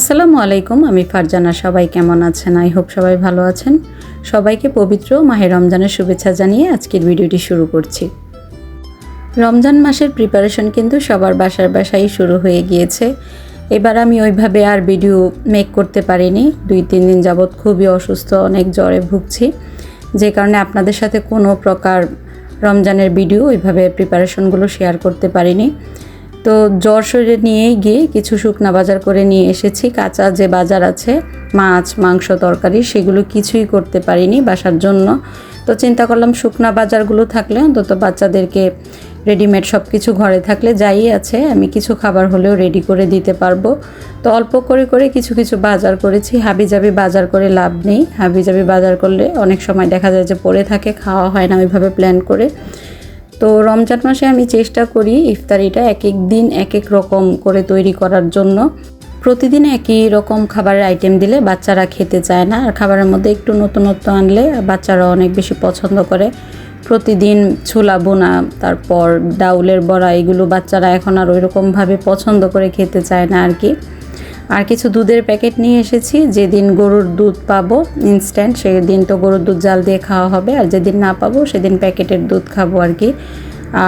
আসসালামু আলাইকুম, আমি ফারজানা। সবাই কেমন আছেন? আই হোপ সবাই ভালো আছেন। সবাইকে পবিত্র মাহে রমজানের শুভেচ্ছা জানিয়ে আজকের ভিডিওটি শুরু করছি। রমজান মাসের প্রিপারেশন কিন্তু সবার বাসার বাসায় শুরু হয়ে গিয়েছে। এবার আমি ওইভাবে আর ভিডিও মেক করতে পারিনি। দুই, তিন দিন যাবৎ খুবই অসুস্থ, অনেক জ্বরে ভুগছি। যে কারণে আপনাদের সাথে কোনো প্রকার রমজানের ভিডিও ওইভাবে প্রিপারেশনগুলো শেয়ার করতে পারিনি। তো জ্বর শরীরে নিয়েই গিয়ে কিছু শুকনা বাজার করে নিয়ে এসেছি। কাঁচা যে বাজার আছে, মাছ, মাংস, তরকারি, সেগুলো কিছুই করতে পারিনি বাসার জন্য। তো চিন্তা করলাম শুকনা বাজারগুলো থাকলে অন্তত বাচ্চাদেরকে রেডিমেড সব কিছু ঘরে থাকলে যাই আছে, আমি কিছু খাবার হলেও রেডি করে দিতে পারব। তো অল্প করে করে কিছু কিছু বাজার করেছি, হাবিজাবি বাজার করে লাভ নেই। হাবিজাবি বাজার করলে অনেক সময় দেখা যায় যে পড়ে থাকে, খাওয়া হয় না ওইভাবে প্ল্যান করে। তো রমজান মাসে আমি চেষ্টা করি ইফতারিটা এক এক দিন, এক এক রকম করে তৈরি করার জন্য। প্রতিদিন একই রকম খাবারের আইটেম দিলে বাচ্চারা খেতে চায় না। আর খাবারের মধ্যে একটু নতুনত্ব আনলে বাচ্চারা অনেক বেশি পছন্দ করে। প্রতিদিন ছোলা বোনা তারপর ডাউলের বড়া, এগুলো বাচ্চারা এখন আর ওইরকমভাবে পছন্দ করে খেতে চায় না আর কি। আর কিছু দুধের প্যাকেট নিয়ে এসেছি। যেদিন গরুর দুধ পাবো ইনস্ট্যান্ট সেদিন তো গরুর দুধ জাল দিয়ে খাওয়া হবে। আর যেদিন না পাবো, সেদিন প্যাকেটের দুধ খাব আর কি।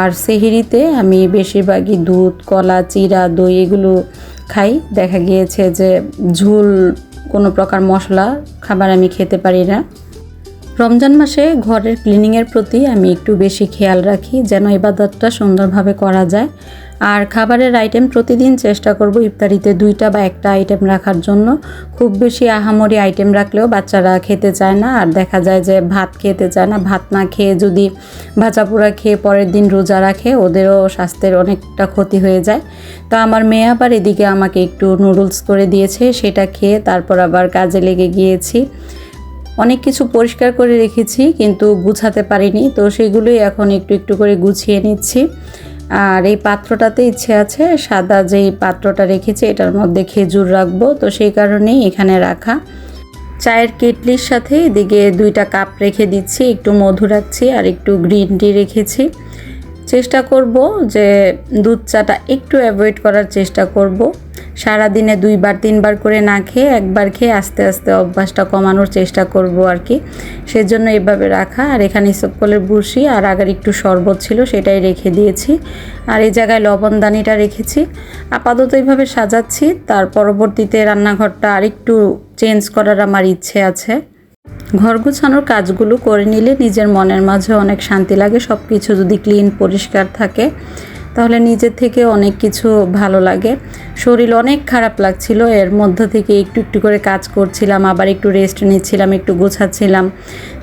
আর সেহিরিতে আমি বেশিরভাগই দুধ, কলা, চিরা, দই এগুলো খাই। দেখা গিয়েছে যে ঝুল কোনো প্রকার মশলা খাবার আমি খেতে পারি না। রমজান মাসে ঘরের ক্লিনিংয়ের প্রতি আমি একটু বেশি খেয়াল রাখি, যেন ইবাদতটা সুন্দরভাবে করা যায়। আর খাবারের আইটেম প্রতিদিন চেষ্টা করব ইফতারিতে দুইটা বা একটা আইটেম রাখার জন্য। খুব বেশি আহামরি আইটেম রাখলেও বাচ্চারা খেতে চায় না। আর দেখা যায় যে ভাত খেতে চায় না। ভাত না খেয়ে যদি ভাজা পোড়া খেয়ে পরের দিন রোজা রাখে, ওদেরও স্বাস্থ্যের অনেকটা ক্ষতি হয়ে যায়। তো আমার মেয়ে আবার এদিকে আমাকে একটু নুডলস করে দিয়েছে, সেটা খেয়ে তারপর আবার কাজে লেগে গিয়েছি। অনেক কিছু পরিষ্কার করে রেখেছি, কিন্তু গুছাতে পারিনি। তো সেগুলোই এখন একটু একটু করে গুছিয়ে নিচ্ছি। আর এই পাত্রটাতে ইচ্ছে আছে, সাদা যেই পাত্রটা রেখেছি এটার মধ্যে খেজুর রাখব, তো সেই কারণেই এখানে রাখা। চায়ের কেটলির সাথে এদিকে দুইটা কাপ রেখে দিচ্ছি, একটু মধু রাখছি আর একটু গ্রিন টি রেখেছি। চেষ্টা করব যে দুধ চাটা একটু অ্যাভয়েড করার চেষ্টা করব। সারাদিনে দুইবার, তিনবার করে না খেয়ে একবার খেয়ে আস্তে আস্তে অভ্যাসটা কমানোর চেষ্টা করব আর কি। সেজন্য এভাবে রাখা। আর এখানে ইসবকলের বুসি আর আগার একটু শরবত ছিল সেটাই রেখে দিয়েছি। আর এই জায়গায় লবণদানিটা রেখেছি। আপাতত এইভাবে সাজাচ্ছি। তার পরবর্তীতে রান্নাঘরটা আরেকটু চেঞ্জ করার আমার ইচ্ছে আছে। ঘর গুছানোর কাজগুলো করে নিলে নিজের মনের মাঝে অনেক শান্তি লাগে। সব কিছু যদি ক্লিন, পরিষ্কার থাকে, তাহলে নিজের থেকে অনেক কিছু ভালো লাগে। শরীর অনেক খারাপ লাগছিল, এর মধ্যে থেকে একটু একটু করে কাজ করছিলাম, আবার একটু রেস্ট নিচ্ছিলাম, একটু গোছাচ্ছিলাম।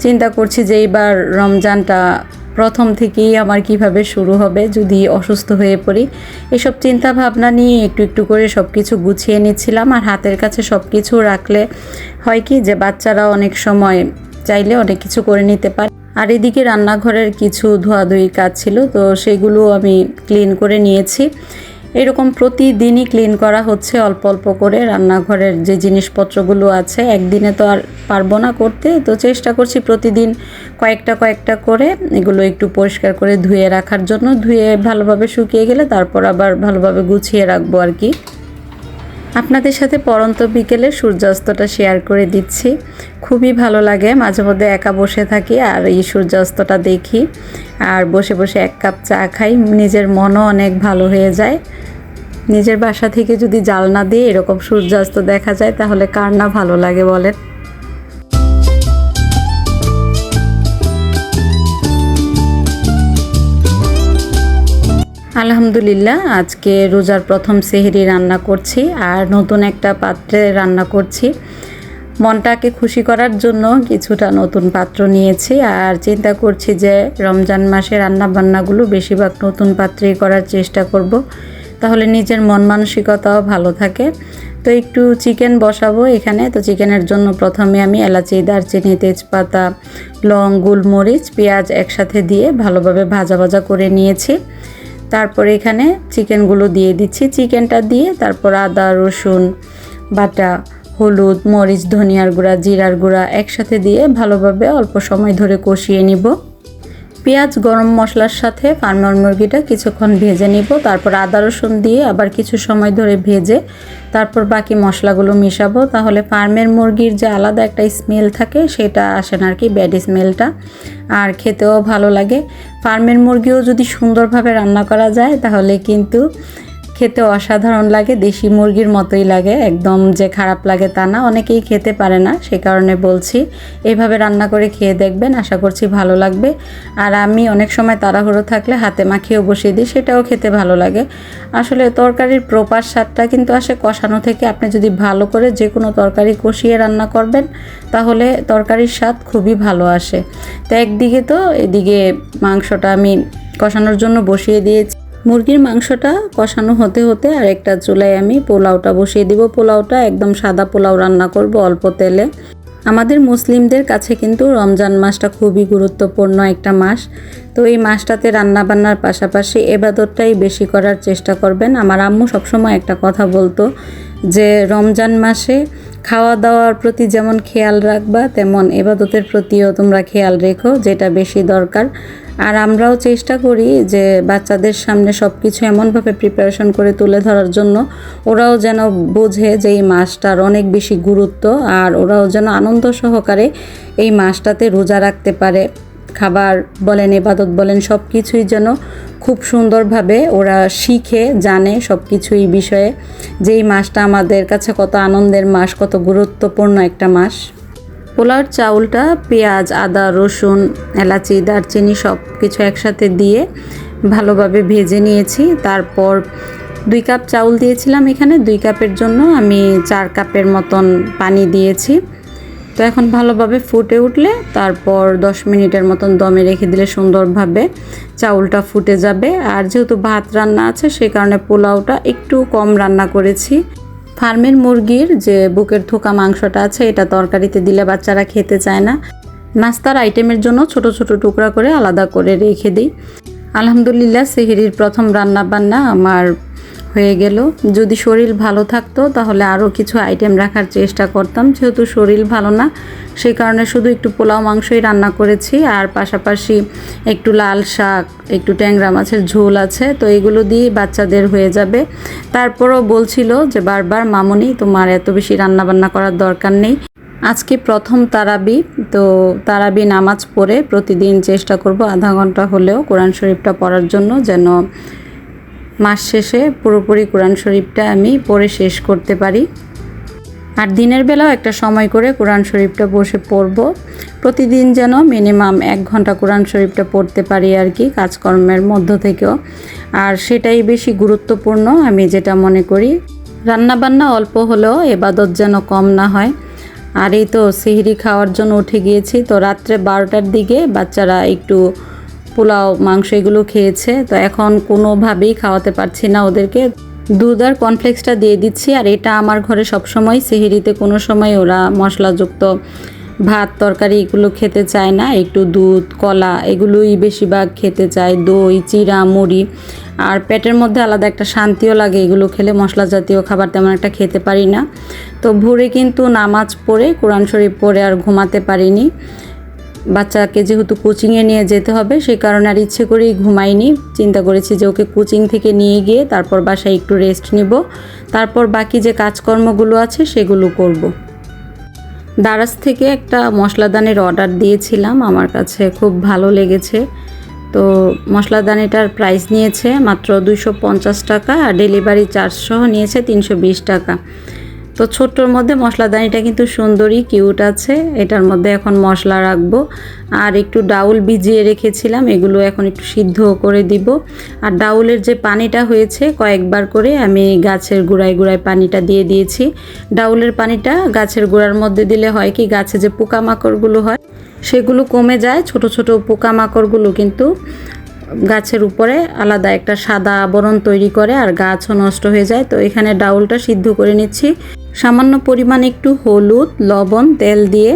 চিন্তা করছি যে এইবার রমজানটা প্রথম থেকেই আমার কীভাবে শুরু হবে, যদি অসুস্থ হয়ে পড়ি, এসব চিন্তা ভাবনা নিয়ে একটু একটু করে সব কিছু গুছিয়ে নিচ্ছিলাম। আর হাতের কাছে সব কিছু রাখলে হয় কি যে, বাচ্চারা অনেক সময় চাইলে অনেক কিছু করে নিতে পারে। আর এদিকে রান্নাঘরের কিছু ধোয়াধুয়ি কাজ ছিল, তো সেগুলো আমি ক্লিন করে নিয়েছি। এরকম প্রতিদিনই ক্লিন করা হচ্ছে অল্প অল্প করে। রান্নাঘরের যে জিনিসপত্রগুলো আছে, একদিনে তো আর পারব না করতে। তো চেষ্টা করছি প্রতিদিন কয়েকটা কয়েকটা করে। এগুলো একটু পরিষ্কার করে ধুয়ে রাখার জন্য। ধুয়ে ভালোভাবে শুকিয়ে গেলে তারপর আবার ভালোভাবে গুছিয়ে রাখব আর কি। আপনাদের সাথে পরন্ত বিকেলে সূর্যাস্তটা শেয়ার করে দিচ্ছি। খুবই ভালো লাগে, মাঝে মধ্যে একা বসে থাকি আর এই সূর্যাস্তটা দেখি। আর বসে বসে এক কাপ চা খাই, নিজের মনও অনেক ভালো হয়ে যায়। নিজের বাসা থেকে যদি জালনা দিয়ে এরকম সূর্যাস্ত দেখা যায়, তাহলে কার না ভালো লাগে বলেন? আলহামদুলিল্লাহ, আজকে রোজার প্রথম সেহরি রান্না করছি আর নতুন একটা পাত্রে রান্না করছি। মনটাকে খুশি করার জন্য কিছুটা নতুন পাত্র নিয়েছি আর চিন্তা করছি যে রমজান মাসে রান্না বান্নাগুলো বেশিরভাগ নতুন পাত্রেই করার চেষ্টা করব। তাহলে নিজের মন মানসিকতাও ভালো থাকে। তো একটু চিকেন বসাবো এখানে। তো চিকেনের জন্য প্রথমে আমি এলাচি, দারচিনি, তেজপাতা, লং, গোলমরিচ, পেঁয়াজ একসাথে দিয়ে ভালোভাবে ভাজা ভাজা করে নিয়েছি। তারপর এখানে চিকেনগুলো দিয়ে দিচ্ছি। চিকেনটা দিয়ে তারপর আদা, রসুন, বাটা, হলুদ, মরিচ, ধনিয়ার গুঁড়া, জিরার গুঁড়া একসাথে দিয়ে ভালোভাবে অল্প সময় ধরে কষিয়ে নিব। পেঁয়াজ গরম মশলার সাথে ফার্মার মুরগিটা কিছুক্ষণ ভেজে নিব। তারপর আদা রসুন দিয়ে আবার কিছু সময় ধরে ভেজে তারপর বাকি মশলাগুলো মিশাবো। তাহলে ফার্মের মুরগির যে আলাদা একটা স্মেল থাকে, সেটা আসে না আর কি ব্যাড স্মেলটা। আর খেতেও ভালো লাগে। ফার্মের মুরগিও যদি সুন্দরভাবে রান্না করা যায়, তাহলে কিন্তু খেতে অসাধারণ লাগে, দেশি মুরগির মতোই লাগে, একদম যে খারাপ লাগে তা না, অনেকেই খেতে পারে না, সে কারণে বলছি এইভাবে রান্না করে খেয়ে দেখবেন, আশা করছি ভালো লাগবে। আর আমি অনেক সময় তাড়াহুড়ো থাকলে হাতে মাখিয়েও বসিয়ে দিই, সেটাও খেতে ভালো লাগে। আসলে তরকারির প্রপার স্বাদটা কিন্তু আসে কষানো থেকে, আপনি যদি ভালো করে যে কোনো তরকারি কষিয়ে রান্না করবেন, তাহলে তরকারির স্বাদ খুবই ভালো আসে। তো একদিকে তো, এদিকে মাংসটা আমি কষানোর জন্য বসিয়ে দিয়েছি। মুরগির মাংসটা কষানো হতে হতে আর একটা চুলায় আমি পোলাওটা বসিয়ে দিব। পোলাওটা একদম সাদা পোলাও রান্না করব অল্প তেলে। আমাদের মুসলিমদের কাছে কিন্তু রমজান মাসটা খুবই গুরুত্বপূর্ণ একটা মাস। তো এই মাসটাতে রান্না বান্নার পাশাপাশি এবাদতটাই বেশি করার চেষ্টা করবেন। আমার আম্মু সবসময় একটা কথা বলতো যে, রমজান মাসে খাওয়া দাওয়ার প্রতি যেমন খেয়াল রাখবা, তেমন এবাদতের প্রতিও তোমরা খেয়াল রেখো, যেটা বেশি দরকার। আর আমরাও চেষ্টা করি যে বাচ্চাদের সামনে সব কিছু এমনভাবে প্রিপারেশন করে তুলে ধরার জন্য। ওরাও যেন বোঝে যে এই মাসটার অনেক বেশি গুরুত্ব আর ওরাও যেন আনন্দ সহকারে এই মাসটাতে রোজা রাখতে পারে। খাবার বলেন, এবাদত বলেন সব কিছুই যেন খুব সুন্দরভাবে ওরা শিখে, জানে সব কিছুই বিষয়ে যে এই মাসটা আমাদের কাছে কত আনন্দের মাস, কত গুরুত্বপূর্ণ একটা মাস। পোলাওর চাউলটা, পেঁয়াজ, আদা, রসুন, এলাচি, দারচিনি সব কিছু একসাথে দিয়ে ভালোভাবে ভেজে নিয়েছি। তারপর দুই কাপ চাউল দিয়েছিলাম এখানে। দুই কাপের জন্য আমি চার কাপের মতন পানি দিয়েছি। তো এখন ভালোভাবে ফুটে উঠলে তারপর দশ মিনিটের মতন দমে রেখে দিলে সুন্দরভাবে চাউলটা ফুটে যাবে। আর যেহেতু ভাত রান্না আছে সেই কারণে পোলাওটা একটু কম রান্না করেছি। ফার্মের মুরগির যে বুকের থোকা মাংসটা আছে, এটা তরকারিতে দিলে বাচ্চারা খেতে চায় না। নাস্তার আইটেমের জন্য ছোট ছোট টুকরা করে আলাদা করে রেখে দিই। আলহামদুলিল্লাহ, সেহেরির প্রথম রান্না বান্না আমার হয়ে গেল। যদি শরীর ভালো থাকতো, তাহলে আরও কিছু আইটেম রাখার চেষ্টা করতাম। যেহেতু শরীর ভালো না সেই কারণে শুধু একটু পোলাও মাংসই রান্না করেছি। আর পাশাপাশি একটু লাল শাক, একটু ট্যাংরা মাছের ঝোল আছে, তো এগুলো দিয়ে বাচ্চাদের হয়ে যাবে। তারপরও বলছিল যে, বারবার মামনি, তোমার এত বেশি রান্নাবান্না করার দরকার নেই। আজকে প্রথম তারাবি, তো তারাবি নামাজ পড়ে প্রতিদিন চেষ্টা করব আধা ঘণ্টা হলেও কোরআন শরীফটা পড়ার জন্য যেন মাস শেষে পুরোপুরি কোরআন শরীফটা আমি পড়ে শেষ করতে পারি। আর দিনের বেলাও একটা সময় করে কোরআন শরীফটা বসে পড়ব। প্রতিদিন যেন মিনিমাম এক ঘণ্টা কোরআন শরীফটা পড়তে পারি আর কি কাজকর্মের মধ্য থেকেও। আর সেটাই বেশি গুরুত্বপূর্ণ আমি যেটা মনে করি। রান্নাবান্না অল্প হলেও এবাদত যেন কম না হয়। আর এই তো সিহিরি খাওয়ার জন্য উঠে গিয়েছি। তো রাত্রে বারোটার দিকে বাচ্চারা একটু পোলাও, মাংস এগুলো খেয়েছে। তো এখন কোনোভাবেই খাওয়াতে পারছি না ওদেরকে। দুধ আর কর্নফ্লেক্সটা দিয়ে দিচ্ছি আর এটা আমার ঘরে সবসময়। সেহেরিতে কোনো সময় ওরা মশলাযুক্ত ভাত, তরকারি এগুলো খেতে চায় না। একটু দুধ, কলা এগুলোই বেশিরভাগ খেতে চায়। দই, চিরা, মুড়ি। আর পেটের মধ্যে আলাদা একটা শান্তিও লাগে এগুলো খেলে। মশলা জাতীয় খাবার তেমন একটা খেতে পারি না। তো ভোরে কিন্তু নামাজ পড়ে, কোরআন শরীফ পড়ে আর ঘুমাতে পারিনি। বাচ্চাকে যেহেতু কোচিংয়ে নিয়ে যেতে হবে সেই কারণে আর ইচ্ছে করেই ঘুমাইনি চিন্তা করেছি যে ওকে কোচিং থেকে নিয়ে গিয়ে তারপর বাসায় একটু রেস্ট নিব। তারপর বাকি যে কাজকর্মগুলো আছে, সেগুলো করব। দারাজ থেকে একটা মশলাদানের অর্ডার দিয়েছিলাম, আমার কাছে খুব ভালো লেগেছে। তো মশলাদানিটার প্রাইস নিয়েছে মাত্র দুইশো পঞ্চাশ টাকা আর ডেলিভারি সহ নিয়েছে তিনশো বিশ টাকা। তো ছোট্টর মধ্যে মশলাদানিটা কিন্তু সুন্দরই, কিউট আছে। এটার মধ্যে এখন মশলা রাখব। আর একটু ডাউল ভিজিয়ে রেখেছিলাম, এগুলো এখন একটু সিদ্ধ করে দিব। আর ডাউলের যে পানিটা হয়েছে, কয়েকবার করে আমি গাছের গুঁড়ায় গুঁড়ায় পানিটা দিয়ে দিয়েছি। ডাউলের পানিটা গাছের গোড়ার মধ্যে দিলে হয় কি, গাছে যে পোকামাকড়গুলো হয়, সেগুলো কমে যায়। ছোট ছোট পোকামাকড়গুলো কিন্তু গাছের উপরে আলাদা একটা সাদা আবরণ তৈরি করে আর গাছও নষ্ট হয়ে যায়। তো এখানে ডাউলটা সিদ্ধ করে নিচ্ছি। সামান্য পরিমাণ একটু হলুদ, লবণ, তেল দিয়ে,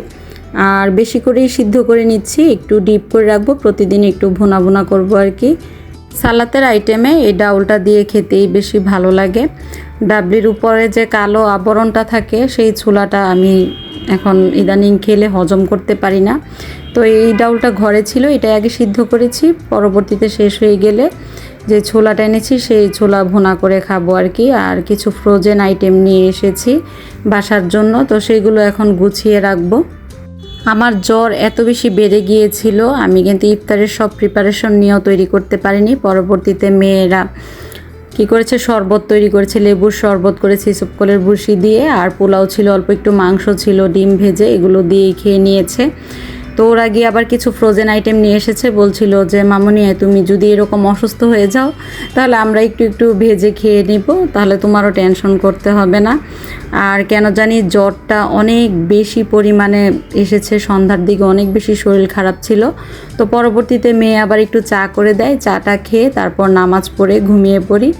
আর বেশি করেই সিদ্ধ করে নিচ্ছি। একটু ডিপ করে রাখব, প্রতিদিন একটু ভুনা ভুনা করব আর কি। সালাতের আইটেমে এই ডাউলটা দিয়ে খেতেই বেশি ভালো লাগে। ডাবলির উপরে যে কালো আবরণটা থাকে, সেই ছোলাটা আমি এখন ইদানিং খেলে হজম করতে পারি না। তো এই ডাউলটা ঘরে ছিল, এটা আগে সিদ্ধ করেছি, পরবর্তীতে শেষ হয়ে গেলে যে ছোলাটা এনেছি, সেই ছোলা ভুনা করে খাব আর কি। আর কিছু ফ্রোজেন আইটেম নিয়ে এসেছি বাসার জন্য, তো সেইগুলো এখন গুছিয়ে রাখব। আমার জ্বর এত বেশি বেড়ে গিয়েছিল, আমি কিন্তু ইফতারের সব প্রিপারেশন নিয়েও তৈরি করতে পারিনি। পরবর্তীতে মেয়েরা কি করেছে? শরবত তৈরি করেছে, লেবুর শরবত করেছে ইসবকলের ভুসি দিয়ে। আর পোলাও ছিল, অল্প একটু মাংস ছিল, ডিম ভেজে এগুলো দিয়েই খেয়ে নিয়েছে। তো ওরা গিয়ে আবার কিছু ফ্রোজেন আইটেম নিয়ে এসেছে, বলছিল যে, মামনি, তুমি যদি এরকম অসুস্থ হয়ে যাও, তাহলে আমরা একটু একটু ভেজে খেয়ে নিব, তাহলে তোমারও টেনশন করতে হবে না। আর কেন জানি জ্বরটা অনেক বেশি পরিমাণে এসেছে, সন্ধ্যার দিকে অনেক বেশি শরীর খারাপ ছিল। তো পরবর্তীতে মেয়ে আবার একটু চা করে দেয়, চাটা খেয়ে তারপর নামাজ পড়ে ঘুমিয়ে পড়ি।